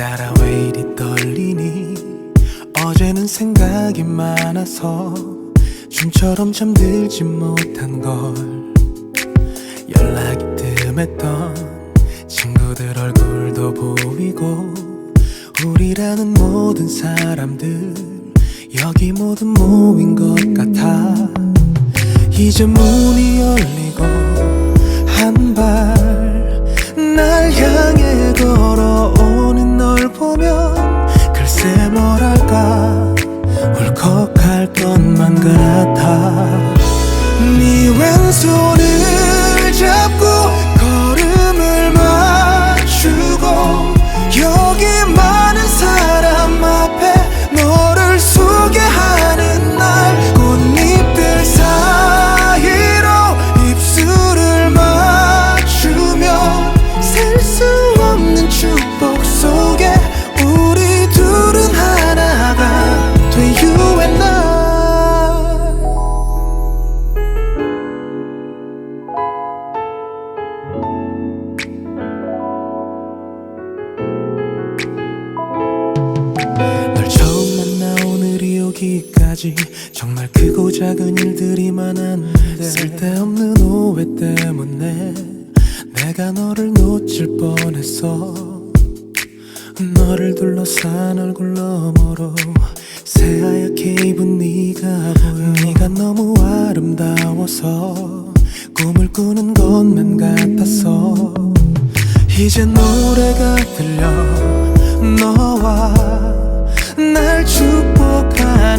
많이 떨리니? 어제는 생각이 많아서 춤처럼 잠들지 못한 걸. 연락이 뜸했던 친구들 얼굴도 보이고 우리라는 모든 사람들 여기 모두 모인 것 같아. 이제 문이 열리고 오기까지 정말 크고 작은 일들이 많았는데 쓸데없는 오해 때문에 내가 너를 놓칠 뻔했어. 너를 둘러싼 얼굴 너머로 새하얗게 입은 네가 보여. 네가 너무 아름다워서 꿈을 꾸는 것만 같았어. 이제 노래가 들려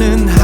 나는